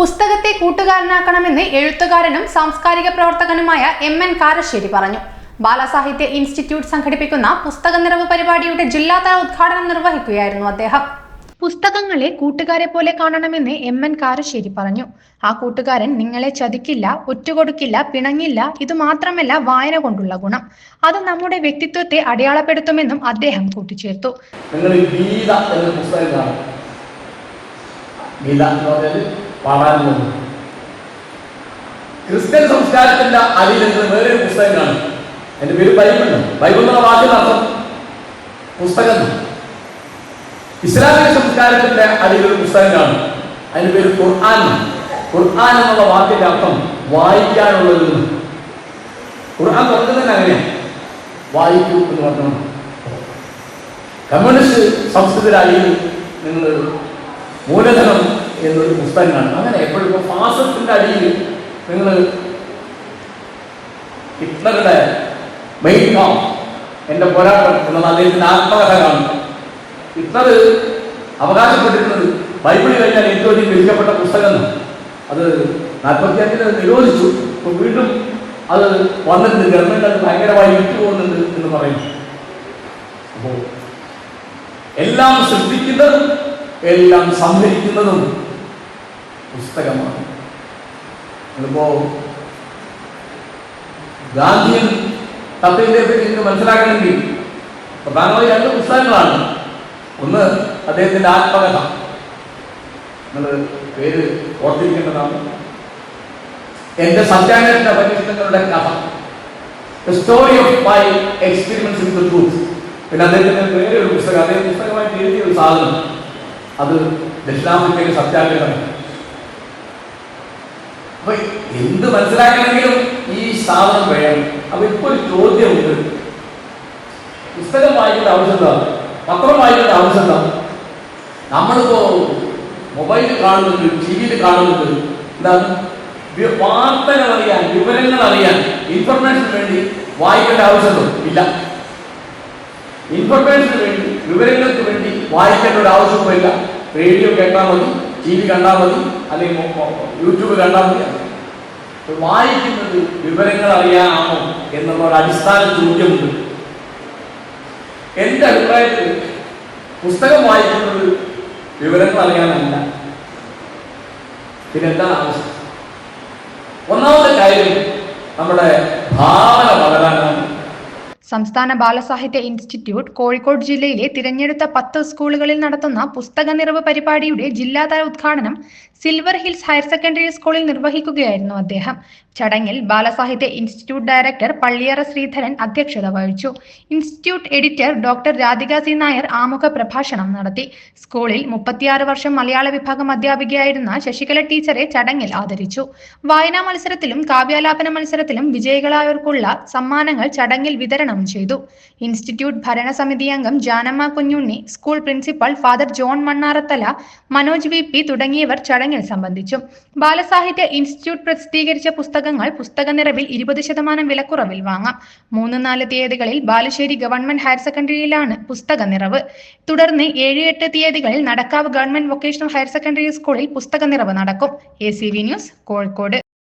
പുസ്തകത്തെ കൂട്ടുകാരനാക്കണമെന്ന് എഴുത്തുകാരനും സാംസ്കാരിക പ്രവർത്തകനുമായ എം എൻ കാരശ്ശേരി പറഞ്ഞു. ബാലസാഹിത്യ ഇൻസ്റ്റിറ്റ്യൂട്ട് സംഘടിപ്പിക്കുന്ന പുസ്തക നിറവ് പരിപാടിയുടെ ജില്ലാതല ഉദ്ഘാടനം നിർവഹിക്കുകയായിരുന്നു അദ്ദേഹം. പുസ്തകങ്ങളെ കൂട്ടുകാരെ പോലെ കാണണമെന്ന് എം എൻ കാരശ്ശേരി പറഞ്ഞു. ആ കൂട്ടുകാരൻ നിങ്ങളെ ചതിക്കില്ല ഒറ്റുകൊടുക്കില്ല പിണങ്ങില്ല ഇത് മാത്രമല്ല വായന കൊണ്ടുള്ള ഗുണം. അത് നമ്മുടെ വ്യക്തിത്വത്തെ അടയാളപ്പെടുത്തുമെന്നും അദ്ദേഹം കൂട്ടിച്ചേർത്തു. നിങ്ങൾ ഗീത എന്ന പുസ്തകം കാണും ഗീത എന്ന് പറഞ്ഞാൽ പാടാനുള്ളത് ക്രിസ്ത്യൻ സംസ്കാരത്തിന്റെ അടിയിൽ നിന്ന് വേറെ ഒരു പുസ്തകം കാണും എന്റെ പേര് ബൈബിൾ ബൈബിൾ എന്നുള്ള വാക്കിന് അർത്ഥം പുസ്തകം ഇസ്ലാമിക സംസ്കാരത്തിന്റെ അടിയിൽ പുസ്തകമാണ് അതിന്റെ പേര് ഖുർആൻ. ഖുർആൻ എന്നുള്ള വാക്കിന്റെ അർത്ഥം വായിക്കാനുള്ളത് ഖുർആൻ ഖുർആൻ തുറക്കുന്നത് അങ്ങനെയാണ് വായിക്കൂ എന്ന് പറഞ്ഞു കമ്മ്യൂണിസ്റ്റ് സംസ്കൃതരായി നിങ്ങൾ മൂലധനം കാണും അങ്ങനെ എപ്പോഴും ഇപ്പോൾ ഫാസത്തിന്റെ അടിയിൽ നിങ്ങൾ ഹിറ്റ്ലറുടെ മെയിൻ എന്റെ പോരാട്ടം എന്നുള്ള അദ്ദേഹത്തിന്റെ ആത്മകഥ കാണും ഹിറ്റ്ലർ അവകാശപ്പെട്ടിരുന്നത് ബൈബിളിൽ കഴിഞ്ഞാൽ ഏറ്റവും അധികം വിളിക്കപ്പെട്ട പുസ്തകം അത് നാൽപ്പത്തി അഞ്ചിന് നിരോധിച്ചു. ഇപ്പൊ വീണ്ടും അത് വന്നിട്ടുണ്ട്. ഗവൺമെന്റ് അത് ഭയങ്കരമായി വിട്ടുപോകുന്നുണ്ട് എന്ന് പറയുന്നു. അപ്പോൾ എല്ലാം സൃഷ്ടിക്കുന്നതും എല്ലാം സംഭരിക്കുന്നതും പുസ്തകമാണ്. നിങ്ങളിപ്പോ ഗാന്ധിയൻ തത്വത്തെ പറ്റി നിങ്ങൾക്ക് മനസ്സിലാക്കണമെങ്കിൽ പ്രധാനമായി രണ്ട് പുസ്തകങ്ങളാണ്. ഒന്ന് അദ്ദേഹത്തിന്റെ ആത്മകഥ. നിങ്ങൾ പേര് ഓർത്തിരിക്കേണ്ടതാണ്. എന്റെ സത്യാഗ്രഹത്തിന്റെ പരീക്ഷണങ്ങളുടെ കഥ. Story of my experience with truth പിന്നെ അദ്ദേഹത്തിന്റെ പേര് പുസ്തകം. അദ്ദേഹം പുസ്തകമായിട്ട് എഴുതിയ ഒരു സാധനം. അത് ദക്ഷിണാഫ്രിക്കയിലെ സത്യാഗ്രഹം അപ്പൊ എന്ത് മനസ്സിലാക്കണമെങ്കിലും ഈ സാധനം വേണം. അപ്പൊ ഇപ്പൊ ഒരു ചോദ്യമുണ്ട്. പുസ്തകം വായിക്കേണ്ട ആവശ്യം എന്താ? പത്രം വായിക്കേണ്ട ആവശ്യം എന്താ? നമ്മളിപ്പോ മൊബൈലിൽ കാണുന്നുണ്ട് ടി വിയിൽ കാണുന്നുണ്ട് എന്താണ് വാർത്തകൾ അറിയാൻ വിവരങ്ങൾ അറിയാൻ ഇൻഫർമേഷൻ വേണ്ടി വായിക്കേണ്ട ആവശ്യമുണ്ടോ? ഇല്ല. ഇൻഫർമേഷന് വേണ്ടി വിവരങ്ങൾക്ക് വേണ്ടി വായിക്കേണ്ട ഒരു ആവശ്യമില്ല റേഡിയോ കേട്ടാൽ മതി. ടി വി കണ്ടാൽ മതി അല്ലെങ്കിൽ യൂട്യൂബ് കണ്ടാൽ മതി. വായിക്കുന്നത് വിവരങ്ങൾ അറിയാനാണോ എന്നുള്ള ഒരു അടിസ്ഥാന ചോദ്യമുണ്ട്. എന്റെ അഭിപ്രായത്തിൽ പുസ്തകം വായിക്കുന്നത് വിവരങ്ങൾ അറിയാനല്ല. പിന്നെന്താണ് ആവശ്യം ഒന്നാമത്തെ കാര്യം നമ്മുടെ ഭാവന വളരാനാണ് സംസ്ഥാന ബാലസാഹിത്യ ഇൻസ്റ്റിറ്റ്യൂട്ട് കോഴിക്കോട് ജില്ലയിലെ തിരഞ്ഞെടുത്ത പത്ത് സ്കൂളുകളിൽ നടത്തുന്ന പുസ്തക നിറവ് പരിപാടിയുടെ ജില്ലാതല ഉദ്ഘാടനം സിൽവർ ഹിൽസ് ഹയർ സെക്കൻഡറി സ്കൂളിൽ നിർവഹിക്കുകയായിരുന്നു അദ്ദേഹം. ചടങ്ങിൽ ബാലസാഹിത്യ ഇൻസ്റ്റിറ്റ്യൂട്ട് ഡയറക്ടർ പള്ളിയറ ശ്രീധരൻ അധ്യക്ഷത വഹിച്ചു. Institute editor doctor Radhika C Nair ആമുഖ പ്രഭാഷണം നടത്തി. സ്കൂളിൽ മുപ്പത്തിയാറ് വർഷം മലയാള വിഭാഗം അധ്യാപികയായിരുന്ന ശശികല ടീച്ചറെ ചടങ്ങിൽ ആദരിച്ചു. വായനാ മത്സരത്തിലും കാവ്യാലാപന മത്സരത്തിലും വിജയികളായവർക്കുള്ള സമ്മാനങ്ങൾ ചടങ്ങിൽ വിതരണം ചെയ്തു. ഇൻസ്റ്റിറ്റ്യൂട്ട് ഭരണസമിതി അംഗം Janamma Kunjunni school principal father John Mannarathala Manoj V തുടങ്ങിയവർ തുടങ്ങിയവർ ചടങ്ങിൽ സംബന്ധിച്ചു ബാലസാഹിത്യ ഇൻസ്റ്റിറ്റ്യൂട്ട് പ്രസിദ്ധീകരിച്ച പുസ്തകങ്ങൾ പുസ്തക നിറവിൽ ഇരുപത് ശതമാനം വിലക്കുറവിൽ വാങ്ങാം. മൂന്ന് നാല് തീയതികളിൽ ബാലുശ്ശേരി ഗവൺമെന്റ് ഹയർ സെക്കൻഡറിയിലാണ് പുസ്തക നിറവ്. തുടർന്ന് ഏഴ് എട്ട് തീയതികളിൽ Nadakkavu government vocational higher secondary സ്കൂളിൽ പുസ്തക നിറവ് നടക്കും. A news Kozhikode.